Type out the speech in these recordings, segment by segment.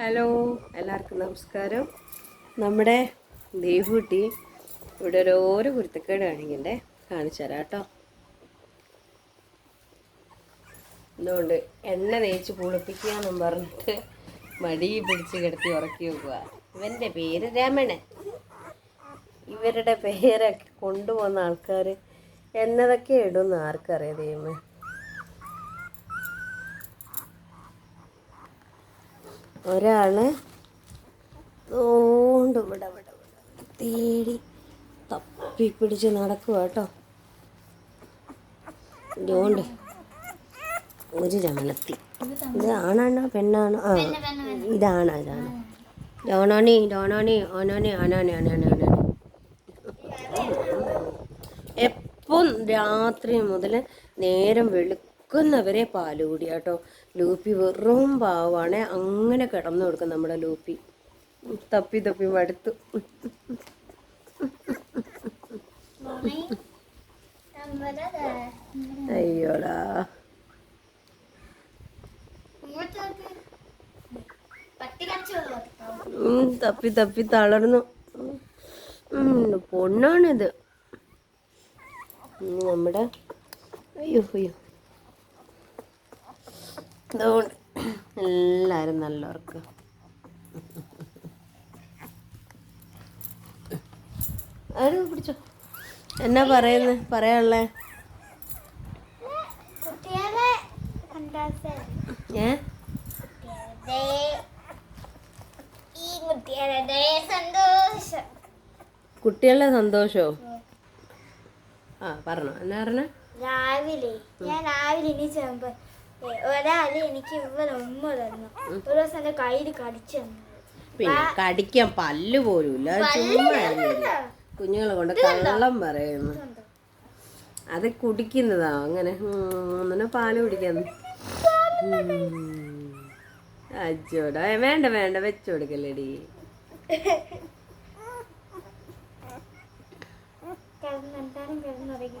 Hello എല്ലാവർക്കും നമസ്കാരം. നമ്മുടെ ദേവൂട്ടി ഇവിടെ ഓരോരോ കുരുത്തക്കേട് കാണിക്കണ്ടേ? കാണിച്ചു തരാം കേട്ടോ. എന്തുകൊണ്ട് എണ്ണ തേച്ച് കുളിപ്പിക്കുക എന്നും പറഞ്ഞിട്ട് മടി പിടിച്ച് കിടത്തി ഉറക്കി വെക്കുക. ഇവന്റെ പേര് രമണൻ ഇവരുടെ പേരൊക്കെ കൊണ്ടുപോകുന്ന ആൾക്കാർ എന്നതൊക്കെ ഇടുമെന്ന് ആർക്കറിയാം ദൈവമേ? ഒരാൾ തോണ്ട് തേടി തപ്പി പിടിച്ച് നടക്കുക കേട്ടോ. ഇതുകൊണ്ട് ഒരു ചമലത്തി. ഇത് ആണാണോ പെണ്ണാണോ? ആ ഇതാണ് ഇതാണ്. ഡോണോണി ഡോണോണി ഓനോണി ആനോണി ആനോണി ആനോണി എപ്പം രാത്രി മുതൽ നേരം വെളുക്കുന്നവരെ പാൽ കൂടി കേട്ടോ ലൂപ്പി വെറും പാവാണ്. അങ്ങനെ കിടന്നു കൊടുക്കും നമ്മുടെ ലൂപ്പി. തപ്പി തപ്പി മടുത്തു. അയ്യോടാ. തപ്പി തപ്പി തളർന്നു. പൊണ്ണാണിത്. നമ്മുടെ അയ്യോ അയ്യോ. അതുകൊണ്ട് എല്ലാവരും നല്ലവർക്ക് ആരും പിടിച്ചോ? എന്നാ പറയുന്നത് പറയാനുള്ളേ? ഏ? കുട്ടികളുടെ സന്തോഷം. ആ പറഞ്ഞോ. എന്നാ പറഞ്ഞ? രാവിലെ ഞാൻ രാവിലെ എണീച്ചപ്പോ ഒരാൾ എനിക്ക് ഇവരെ ഉമ്മ തന്നു. ഒരു ദിവസം എന്റെ കയ്യിൽ കടിച്ചു തന്നു. പിന്നെ കടിക്കാൻ പല്ല് പോലും ഇല്ല അത് ചുമ്മാ. കുഞ്ഞുങ്ങളെ കൊണ്ട് കള്ളം പറയുന്നു. അത് കുടിക്കുന്നതാ അങ്ങനെ. ഉം, അങ്ങനെ പാൽ കുടിക്കുന്നു അച്ചോടാ. വേണ്ട വേണ്ട. വെച്ചു കൊടുക്കല്ലേടി. കിടന്നുറങ്ങി.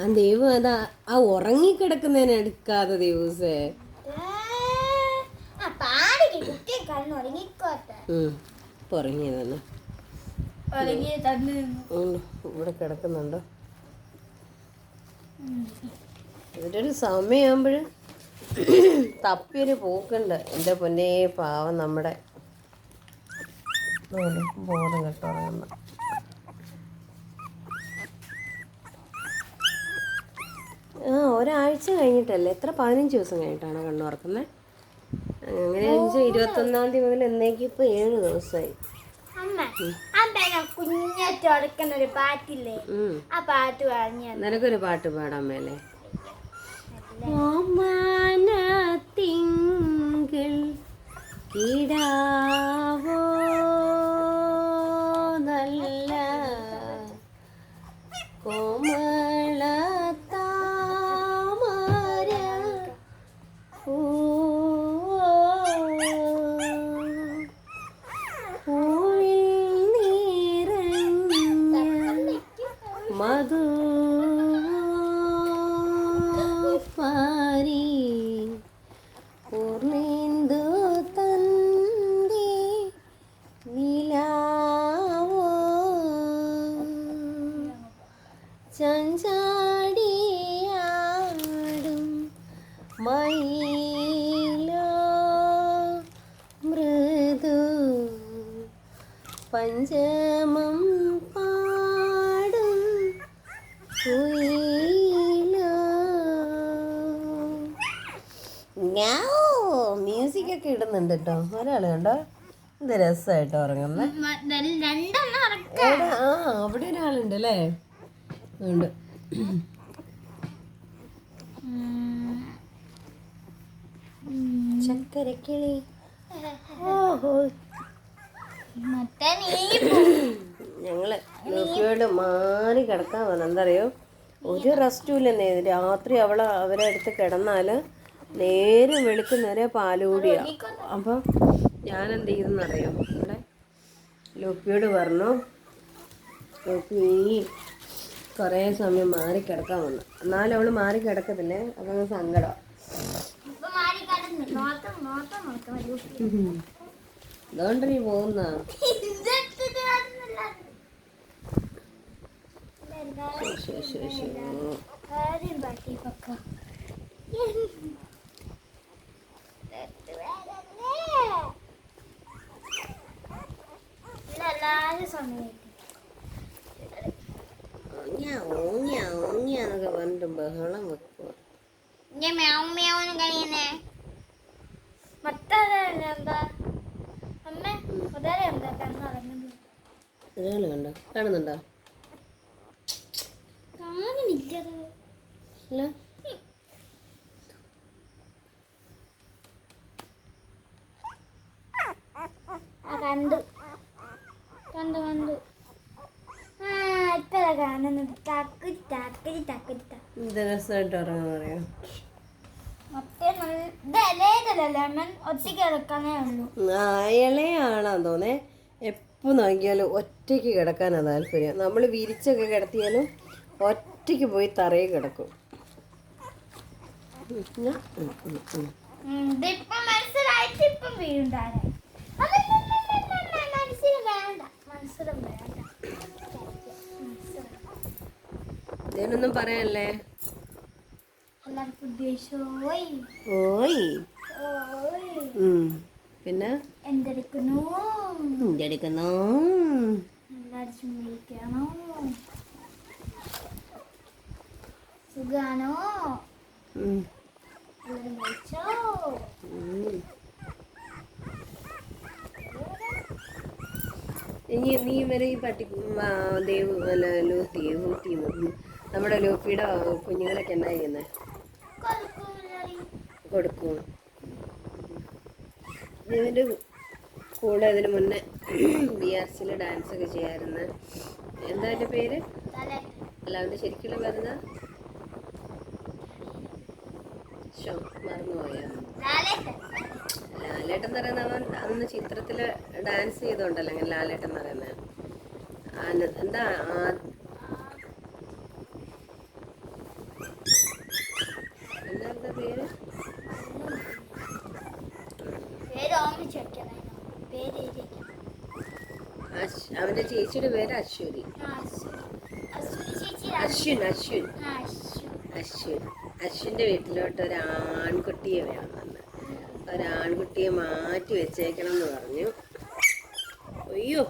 ആ ദൈവം അതാ ആ ഉറങ്ങിക്കിടക്കുന്നതിന് എടുക്കാതെ ദിവസേ ഉറങ്ങി തന്നു. ഇവിടെ കിടക്കുന്നുണ്ടോ. ഇതൊരു സമയമാകുമ്പോൾ തപ്പിയൊരു പോക്കുണ്ട്. എന്റെ പൊന്നേ പാവം നമ്മുടെ. ബോധം കെട്ടുറങ്ങുന്ന. ആ ഒരാഴ്ച കഴിഞ്ഞിട്ടല്ലേ? എത്ര? പതിനഞ്ച് ദിവസം കഴിഞ്ഞിട്ടാണ് കണ്ണു തുറക്കുന്നത് അങ്ങനെ അഞ്ച് ഇരുപത്തൊന്നാം തീയതി മുതൽ എന്നേക്ക് ഇപ്പൊ ഏഴ് ദിവസമായി. നിനക്കൊരു പാട്ട് പാടാൻ മേലെ. ഓമനത്തിങ്കൾ മ്യൂസിക് ഒക്കെ ഇടുന്നുണ്ട് കേട്ടോ ഒരാൾ കണ്ടോ? എന്ത് രസമായിട്ട് ഉറക്ക. ആ അവിടെ ഒരാളുണ്ട് അല്ലേ ഉണ്ട് ചക്കരക്കിളി. ഓഹോ. ഞങ്ങൾ നോക്കിയോട് മാറി കിടക്കാൻ വന്നു. എന്തറിയോ ഒരു റെസ്റ്റും ഇല്ലെന്നേ. രാത്രി അവൾ അവരെ അടുത്ത് കിടന്നാൽ നേരെ വെളുക്കുന്നവരെ പാലുകൂടിയാ അപ്പം ഞാൻ എന്ത് ചെയ്തെന്നറിയോ ഇവിടെ ലോപ്പിയോട് പറഞ്ഞു ലോപ്പി നീ കുറേ സമയം മാറി കിടക്കാൻ വന്നു. എന്നാലും അവൾ മാറി കിടക്കത്തില്ലേ അപ്പം സങ്കടം. അതുകൊണ്ട് നീ പോകുന്ന? ശരി ശരി ആദ്യം എന്നൊക്കെ പറഞ്ഞിട്ട് ബഹളം വെക്കുക ഞാൻ മ്യാവും മ്യാവും കഴിയുന്നേ കണ്ണടങ്ങുന്നത് കണ്ടോ? കാണുന്നുണ്ടോ? ആ കണ്ടു. കണ്ടു കണ്ടു ഇപ്പഴാ കാണുന്നത് തക്ക് തക്കരി തക്കരി തക്ക ഇത് രസമായിട്ട് ഉറങ്ങാൻ പറയാം മറ്റേ നല്ല ഇത് ഇലയതല്ല ലെമൺ ഒറ്റയ്ക്ക് കിടക്കാനേ ഉള്ളൂ അയളയാണോ തോന്നേ എപ്പോൾ നോക്കിയാലും ഒറ്റയ്ക്ക് കിടക്കാനാണ് താല്പര്യം നമ്മൾ വിരിച്ചൊക്കെ കിടത്തിയാലും ഒറ്റയ്ക്ക് പോയി തറയിൽ കിടക്കും ഇതിപ്പം മനസ്സിലായിട്ട് ഇപ്പം വീണ്ടാരെ മനസ്സിലും വേണ്ട മനസ്സിലും ഇതിനൊന്നും പറയല്ലേ ഓയ്. പിന്നെ? എന്തെടുക്കുന്നു? സുഖാണോ? എല്ലാവരും കഴിച്ചോ? ഇനി നീ ഇവരെ ഈ പട്ടി ദേവ് അല്ല ലൂത്തി ലൂത്തി നമ്മുടെ ലൂപ്പിയുടെ കുഞ്ഞുങ്ങളൊക്കെ എന്നാ ചെയ്യുന്നത് കൊടുക്കും. ഇതിന്റെ കൂടെ ഇതിന് മുന്നേ ബി ആർ സിയിൽ ഡാൻസ് ഒക്കെ ചെയ്യാറുണ്ട് എന്താ എന്റെ പേര്? അല്ല അവന്റെ ശരിക്കുള്ള പേരെന്താ? ഷോ മറന്നുപോയാ? ലാലേട്ടൻ. ലാലേട്ടൻ എന്ന് പറയുന്ന അന്ന് ചിത്രത്തിൽ ഡാൻസ് ചെയ്തോണ്ടല്ലോ അങ്ങനെ ലാലേട്ടൻ എന്ന് പറയുന്നത്? എന്താ എന്താ പേര്? അവന്റെ ചേച്ചിയുടെ പേര് അശ്വതി. അശ്വിൻ അശ്വിൻ. അശ്വിൻ. അശ്വിന്റെ വീട്ടിലോട്ട് ഒരു ആൺകുട്ടിയെ വേണമെന്ന് ഒരാൺകുട്ടിയെ മാറ്റി വെച്ചേക്കണം എന്ന് പറഞ്ഞു. അയ്യോ.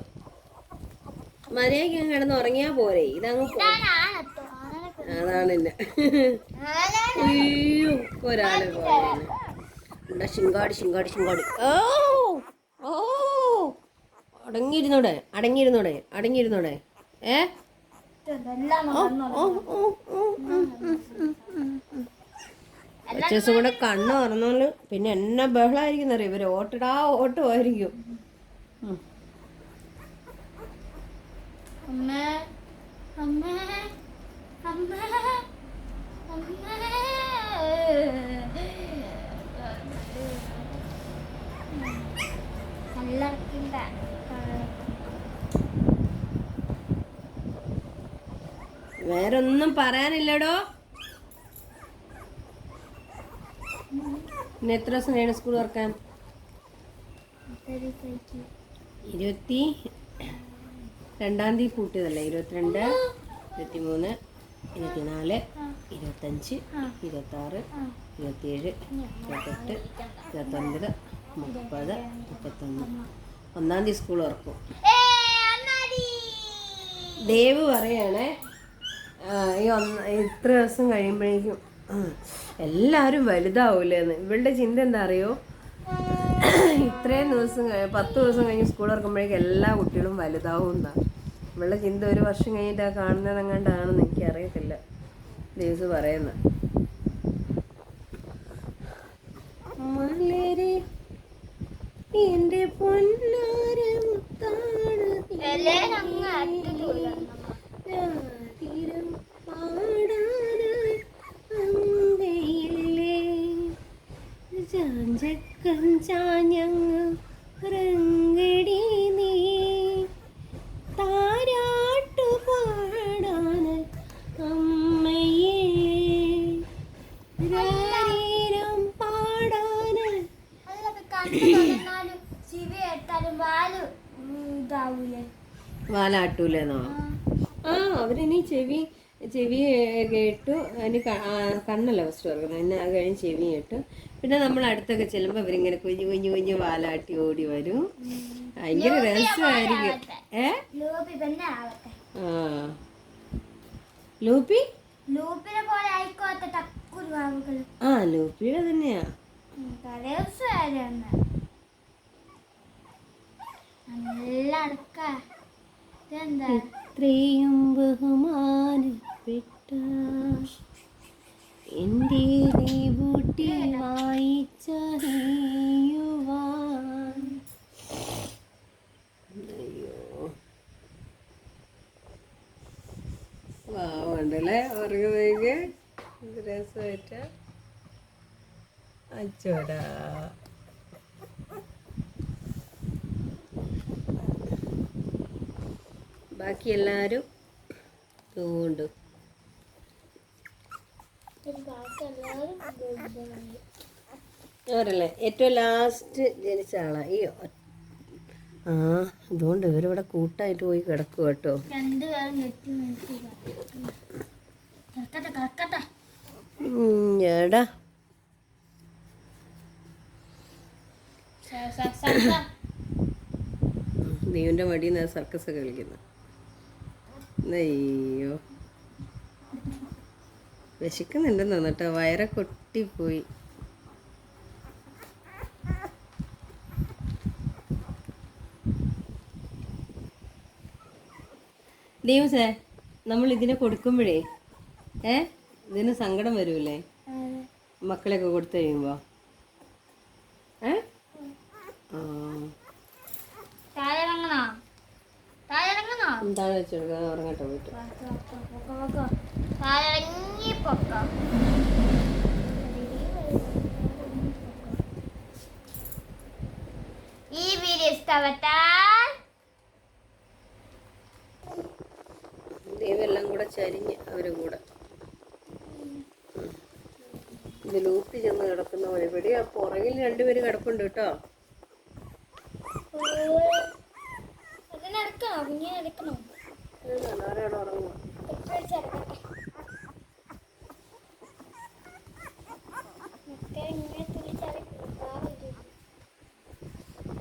മര്യാദയ്ക്ക് അങ്ങ് കിടന്ന് ഉറങ്ങിയാ പോരെ. ഇതങ്ങ് അതാണ് എന്നെ. അയ്യോ ഒരാളെ പോലെ ശിങ്കാടി ശിങ്കാടി ശിങ്കാടി. ഓ ഓ. അടങ്ങിയിരുന്നോടെ അടങ്ങിയിരുന്നോടെ അടങ്ങിയിരുന്നോടെ. ഏ? ഓ. ഓ, ഓ, ഓ, ദിവസം കൂടെ കണ്ണ് തുറന്നോണ്ട് പിന്നെ എന്നെ ബഹളമായിരിക്കും അറിയാം? ഇവർ ഓട്ടിടാ ഓട്ടമായിരിക്കും. വേറൊന്നും അമ്മേ അമ്മേ അമ്മേ നല്ല വേറെ ഒന്നും പറയാനില്ലടോ. ഇനി എത്ര ദിവസം കഴിയണം സ്കൂൾ തുറക്കാൻ? ഇരുപത്തി രണ്ടാം തീയതി കൂട്ടിയതല്ലേ ഇരുപത്തിരണ്ട് ഇരുപത്തിമൂന്ന് ഇരുപത്തിനാല് ഇരുപത്തഞ്ച് ഇരുപത്താറ് ഇരുപത്തിയേഴ് ഇരുപത്തെട്ട് ഇരുപത്തൊൻപത് മുപ്പത് മുപ്പത്തൊന്ന്. ഒന്നാം തീയതി സ്കൂൾ തുറക്കും. ദേവ് പറയണേ ഈ ഒന്ന് ഇത്ര ദിവസം കഴിയുമ്പോഴേക്കും എല്ലാവരും വലുതാവൂലേന്ന് ഇവളുടെ ചിന്ത എന്താ അറിയോ ഇത്രയും ദിവസം പത്ത് ദിവസം കഴിഞ്ഞ് സ്കൂൾ തുറക്കുമ്പോഴേക്കും എല്ലാ കുട്ടികളും വലുതാവും എന്നാണ് ഇവളുടെ ചിന്ത ഒരു വർഷം കഴിഞ്ഞിട്ട് ആ കാണുന്നതെങ്ങാണ്ടാണെന്ന് എനിക്കറിയത്തില്ല. ദേവസ് പറയുന്നത് മലരെ എന്റെ പൊന്നാരം എല്ലാരും അങ്ങ് അറ്റത്ത് കൊടുക്കണം രാതിരം പാടാനായി അമ്പയില്ലേ ചാഞ്ചക്കം ചാഞ്ഞങ്ങ് റങ്കടി നീ. താരാട്ടു പാടാനായി അമ്മയേ. രാരീരം ഇതാവൂലേ വാലാട്ടൂലെന്നോ? ആ അവരിനി ചെവി ചെവി കേട്ടു അതിന് കണ്ണല്ല ഫസ്റ്റ് തുറക്കുന്നത് എന്നെ അത് കഴിഞ്ഞ് ചെവി കേട്ടു പിന്നെ നമ്മൾ അടുത്തൊക്കെ ചെല്ലുമ്പോൾ അവരിങ്ങനെ കുഞ്ഞു കുഞ്ഞു കുഞ്ഞു വാലാട്ടി ഓടി വരും. ഭയങ്കര രസമായിരിക്കും. ഏ? ആ. ലൂപ്പി? ആ ലൂപ്പിയുടെ തന്നെയാ. ഇത്രയും ബഹുമാനപ്പെട്ട എന്റെ ബൂട്ടി വായിച്ചറിയുവാൻ അയ്യോ വാവുണ്ടല്ലേ ഉറങ്ങുന്നേക്ക് എന്ത് രസമായിട്ട അച്ചോടാ ബാക്കി എല്ലാവരും തൂണ്ടു അവരല്ലേ ഏറ്റവും ലാസ്റ്റ് ജനിച്ച ആളാ. ഈ ആ അതുകൊണ്ട് ഇവരിവിടെ കൂട്ടായിട്ട് പോയി കിടക്കും കേട്ടോ. എടാ. ദൈവന്റെ മടിയിൽ നിന്ന് സർക്കസ് ഒക്കെ കളിക്കുന്നു അയ്യോ വിശക്കുന്നുണ്ടെന്ന് തോന്നട്ടോ വയറെ കൊട്ടിപ്പോയി ദൈവസേ നമ്മൾ ഇതിനെ കൊടുക്കുമ്പോഴേ ഏ? ഇതിന് സങ്കടം വരൂലേ. മക്കളെയൊക്കെ കൊടുത്തു കഴിയുമ്പോ ഏ ആ താഴെ ഇറങ്ങണോ താഴെ ഇറങ്ങണോ എന്താണ് വെച്ചെടുക്കുക ഉറങ്ങട്ടെ പോയിട്ട്. താഴെ ഈ വീഡിയോ ഇഷ്ടപ്പെട്ടാൽ കൂടെ ചരിഞ്ഞ് അവരും കൂടെ. ഇത് ലൂപ്പി ചെന്ന് കിടക്കുന്ന പോലെ ഇവിടെ പുറകിൽ രണ്ടുപേര് കിടപ്പുണ്ട് കേട്ടോ.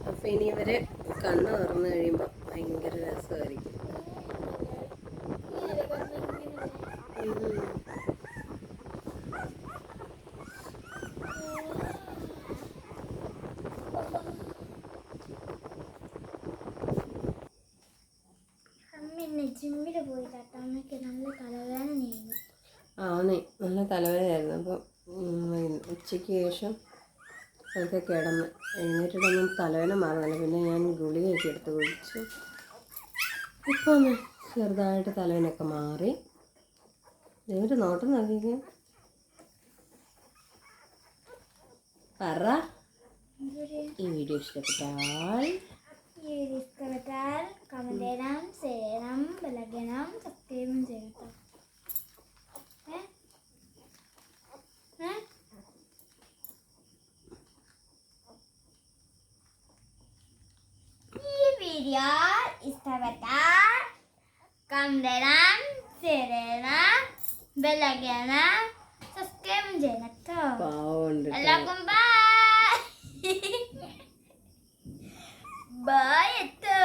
അപ്പൊ ഇനി ഇവർ കണ്ണ് തുറന്നു കഴിയുമ്പോ ഭയങ്കര രസമായിരിക്കും ഉം. അമ്മ എന്നെ ജിമ്മിൽ പോയി കേട്ടോ അമ്മയ്ക്ക് നല്ല തലവേദനയായിരുന്നു ആന്നേ നല്ല തലവേദനയായിരുന്നു അപ്പം ഉം, ഉച്ചയ്ക്ക് ശേഷം അതൊക്കെ കിടന്ന് എഴുന്നേറ്റിട്ടൊന്നും തലവേദന മാറുന്നില്ല. പിന്നെ ഞാൻ ഗുളികയൊക്കെ എടുത്ത് കുഴിച്ചു ഇപ്പോൾ ഒന്ന് ചെറുതായിട്ട് തലവേനൊക്കെ മാറി. ഒരു നോട്ടം നോക്കിക്കേ. പറ. ഈ വീഡിയോ ഇഷ്ടപ്പെട്ടാൽ ഈ വീഡിയോ ഇഷ്ടപ്പെട്ടാൽ കമന്റ് ചെയ്യണം ചെയ്യണം ബെല്ലടിക്കണം സബ്സ്ക്രൈബും ചെയ്യണം കേട്ടോ ഏ? ഏ? ഈ വീഡിയോ ഇഷ്ടപ്പെട്ടാൽ കമന്റ് ചെയ്യണം ചെയ്യണം ബെല്ലടിക്കണം സബ്സ്ക്രൈബും ചെയ്യണം കേട്ടോ പാവമുണ്ട് കേട്ടോ. എല്ലാവർക്കും ബൈ ബൈ എത്തോ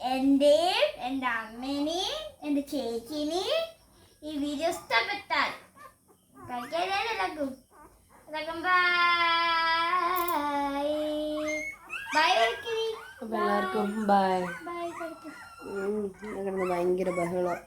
എന്റെയും എന്റെ അമ്മേനെയും എന്റെ ചേച്ചീനെയും ഈ വീഡിയോ ഇഷ്ടപ്പെട്ടാൽ കഴിക്കാനേ എല്ലാവർക്കും എല്ലാവർക്കും ബൈ കിടന്ന് ഭയങ്കര ബഹളം.